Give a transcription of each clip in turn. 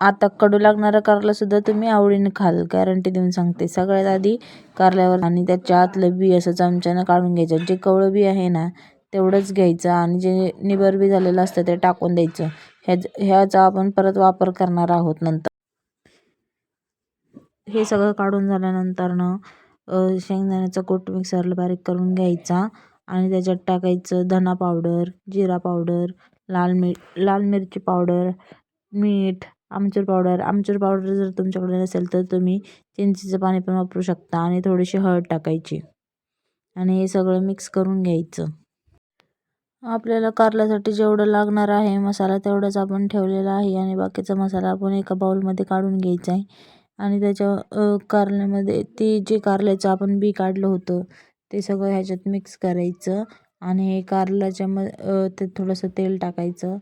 आता कडू लागणारं कारलंसुद्धा तुम्ही आवडीने खाल. गॅरंटी देऊन सांगते. सगळ्यात आधी कारल्यावर आणि त्याच्या आतलं बी असं चमच्यानं काढून घ्यायचं. जे कवळं बी आहे ना तेवढंच घ्यायचं आणि जे निबर बी झालेलं असतं ते टाकून द्यायचं. ह्या ह्याचा आपण परत वापर करणार आहोत नंतर. हे सगळं काढून झाल्यानंतरनं शेंगदाण्याचा कूट मिक्सरला बारीक करून घ्यायचा आणि त्याच्यात टाकायचं धना पावडर जिरा पावडर लाल मिर लाल मिरची पावडर मीठ आमचूर पावडर आमचूर पावडर जर तुमच्याकडे नसेल तर तुम्ही चिंचेचं पाणी पण वापरू शकता आणि थोडीशी हळद टाकायची. आणि हे सगळं मिक्स करून घ्यायचं. आपल्याला कारल्यासाठी जेवढं लागणार आहे मसाला तेवढाच आपण ठेवलेला आहे आणि बाकीचा मसाला आपण एका बाउलमध्ये काढून घ्यायचा आहे. आणि त्याच्या कारल्यामध्ये ते जे कारल्याचं आपण बी काढलं होतं ते सगळं ह्याच्यात मिक्स करायचं. आणि हे कारल्याच्या म ते थोडंसं तेल टाकायचं.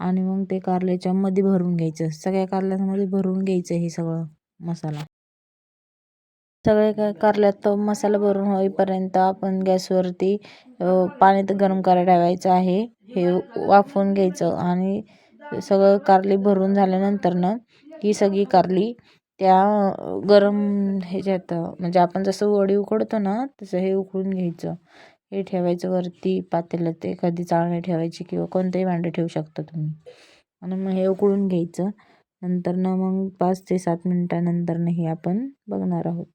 आणि मग ते कारल्याच्या मध्ये भरून घ्यायचं. सगळ्या कारल्यामध्ये भरून घ्यायचं हे सगळं मसाला. सगळे काय कारल्यात मसाला भरून होईपर्यंत आपण गॅसवरती पाणी तर गरम करायला ठेवायचं आहे. हे वाफवून घ्यायचं आणि सगळं कारली भरून झाल्यानंतरनं ही सगळी कारली त्या गरम ह्याच्यात म्हणजे आपण जसं वडी उकडतो ना तसं हे उकळून घ्यायचं. हे ठेवायचं वरती पातेल्यात एखादी चाळणी ठेवायची किंवा कोणतंही भांडं ठेवू शकता तुम्ही. आणि मग हे उकळून घ्यायचं. नंतरनं मग पाच ते सात मिनटानंतरनं हे आपण बघणार आहोत.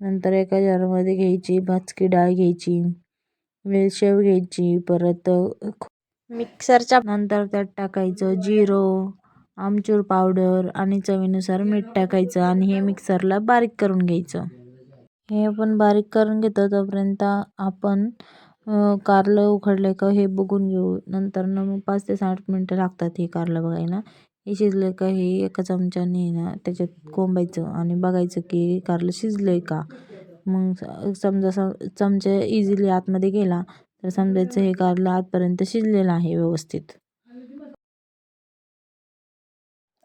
नंतर एका जारमध्ये घ्यायची भाजकी डाळ घ्यायची वेलशेव घ्यायची परत मिक्सरच्या नंतर त्यात टाकायचं जिरो आमचूर पावडर आणि चवीनुसार मीठ टाकायचं आणि हे मिक्सरला बारीक करून घ्यायचं. हे आपण बारीक करून घेतो तोपर्यंत आपण कारलं उकडलं का हे बघून घेऊ. नंतर ना मग पाच ते साठ मिनटं लागतात हे कारलं बघायला. हे शिजलं का हे एका चमच्याने ना त्याच्यात कोंबायचं आणि बघायचं की कारलं शिजलं आहे का. मग समजा सम चमचा इझिली आतमध्ये गेला तर समजायचं हे कारलं आतपर्यंत शिजलेलं आहे व्यवस्थित.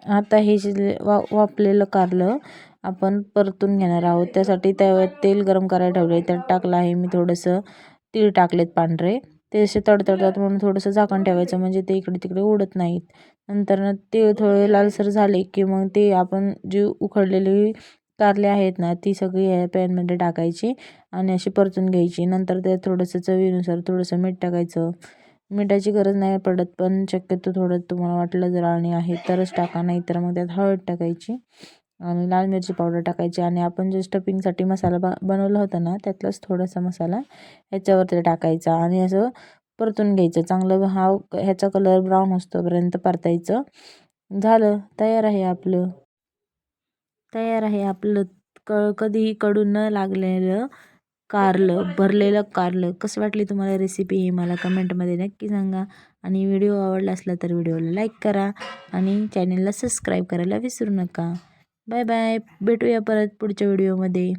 आता हे शिजले वा वापलेलं कारलं आपण परतून घेणार आहोत. त्यासाठी त्या तेल गरम करायला ठेवलं आहे त्यात टाकलं आहे मी थोडंसं तीळ टाकलेत पांढरे. ते असे तडतडतात म्हणून थोडंसं झाकण ठेवायचं म्हणजे ते इकडे तिकडे उडत नाहीत. नंतर तीळ थोडे लालसर झाले की मग ते आपण जी उकडलेली कारले आहेत ना ती सगळी या पॅनमध्ये टाकायची आणि अशी परतून घ्यायची. नंतर त्यात थोडंसं चवीनुसार थोडंसं मीठ टाकायचं. मिठाची गरज नाही पडत पण शक्यतो थोडं तुम्हाला वाटलं जर आणि आहे तरच टाका नाही तर मग त्यात हळद टाकायची. आणि लाल मिरची पावडर टाकायची आणि आपण जे स्टफिंगसाठी मसाला ब बनवला होता ना त्यातलाच थोडासा मसाला ह्याच्यावरती टाकायचा आणि असं परतून घ्यायचं. चांगलं हा ह्याचा कलर ब्राऊन असतोपर्यंत परतायचं. झालं. तयार आहे आपलं. तयार आहे आपलं. क कधीही कडून न लागलेलं कारलं भरलेलं कारलं. कसं वाटली तुम्हाला रेसिपी ही? मला कमेंटमध्ये नक्की सांगा. आणि व्हिडिओ आवडला असला तर व्हिडिओला लाईक करा आणि चॅनलला सबस्क्राईब करायला विसरू नका. Bye bye. भेटूया परत पुढच्या व्हिडिओमध्ये.